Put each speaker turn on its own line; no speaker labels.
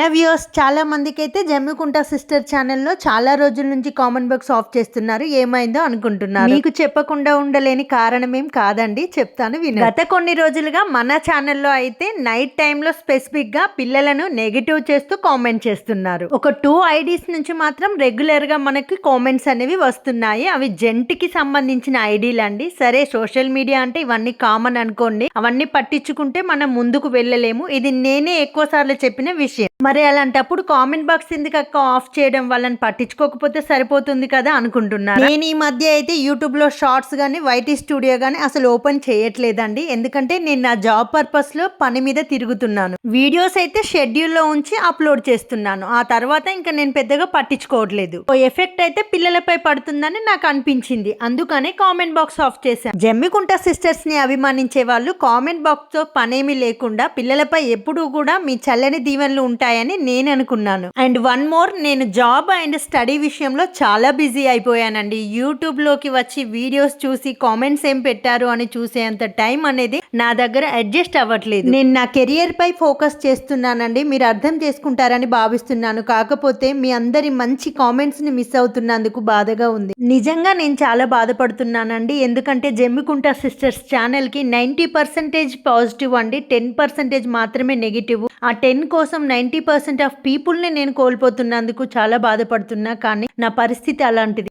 మన వ్యూవర్స్ చాలా మందికి అయితే జమ్మికుంట సిస్టర్ ఛానల్లో చాలా రోజుల నుంచి కామన్ బాక్స్ ఆఫ్ చేస్తున్నారు. ఏమైందో అనుకుంటున్నారు. మీకు చెప్పకుండా ఉండలేని కారణం ఏం కాదండి. చెప్తాను విను గత కొన్ని రోజులుగా మన ఛానల్లో అయితే నైట్ టైంలో స్పెసిఫిక్గా పిల్లలను నెగిటివ్ చేస్తూ కామెంట్ చేస్తున్నారు. ఒక టూ ఐడీస్ నుంచి మాత్రం రెగ్యులర్గా మనకి కామెంట్స్ అనేవి వస్తున్నాయి. అవి జెంట్కి సంబంధించిన ఐడీలు అండి. సరే సోషల్ మీడియా అంటే ఇవన్నీ కామన్ అనుకోండి. అవన్నీ పట్టించుకుంటే మనం ముందుకు వెళ్ళలేము. ఇది నేనే ఎక్కువ సార్లు చెప్పిన విషయం. మరి అలాంటప్పుడు కామెంట్ బాక్స్ ఎందుకు అక్క ఆఫ్ చేయడం వాళ్ళని పట్టించుకోకపోతే సరిపోతుంది కదా అనుకుంటున్నాను నేను ఈ మధ్య అయితే యూట్యూబ్లో షార్ట్స్ గానీ వైటీ స్టూడియో గానీ అసలు ఓపెన్ చేయట్లేదండి. ఎందుకంటే నేను నా జాబ్ పర్పస్లో పని మీద తిరుగుతున్నాను. వీడియోస్ అయితే షెడ్యూల్లో ఉంచి అప్లోడ్ చేస్తున్నాను. ఆ తర్వాత ఇంకా నేను పెద్దగా పట్టించుకోవట్లేదు. ఓ ఎఫెక్ట్ అయితే పిల్లలపై పడుతుందని నాకు అనిపించింది. అందుకనే కామెంట్ బాక్స్ ఆఫ్ చేశాను. జమ్మికుంట సిస్టర్స్ని అభిమానించే వాళ్ళు కామెంట్ బాక్స్తో పనేమి లేకుండా పిల్లలపై ఎప్పుడూ కూడా మీ చల్లని దీవెనలు ఉంటాయి? ఉంటాయని నేను అనుకున్నాను అండ్ వన్ మోర్ నేను జాబ్ అండ్ స్టడీ విషయంలో చాలా బిజీ అయిపోయానండి. యూట్యూబ్లోకి వచ్చి వీడియోస్ చూసి కామెంట్స్ ఏం పెట్టారు అని చూసేంత టైం అనేది నా దగ్గర అడ్జస్ట్ అవ్వట్లేదు. నేను నా కెరియర్ పై ఫోకస్ చేస్తున్నానండి. మీరు అర్థం చేసుకుంటారని భావిస్తున్నాను. కాకపోతే మీ అందరి మంచి కామెంట్స్ని మిస్ అవుతున్నందుకు బాధగా ఉంది. నిజంగా నేను చాలా బాధపడుతున్నానండి. ఎందుకంటే జమ్మికుంట సిస్టర్స్ ఛానల్కి నైంటీ పర్సెంటేజ్ పాజిటివ్ అండి. టెన్ పర్సెంటేజ్ మాత్రమే నెగిటివ్. ఆ టెన్ కోసం నైంటీ పర్సెంట్ ఆఫ్ పీపుల్ని నేను కోల్పోతున్నందుకు చాలా బాధపడుతున్నా కానీ నా పరిస్థితి అలాంటిది.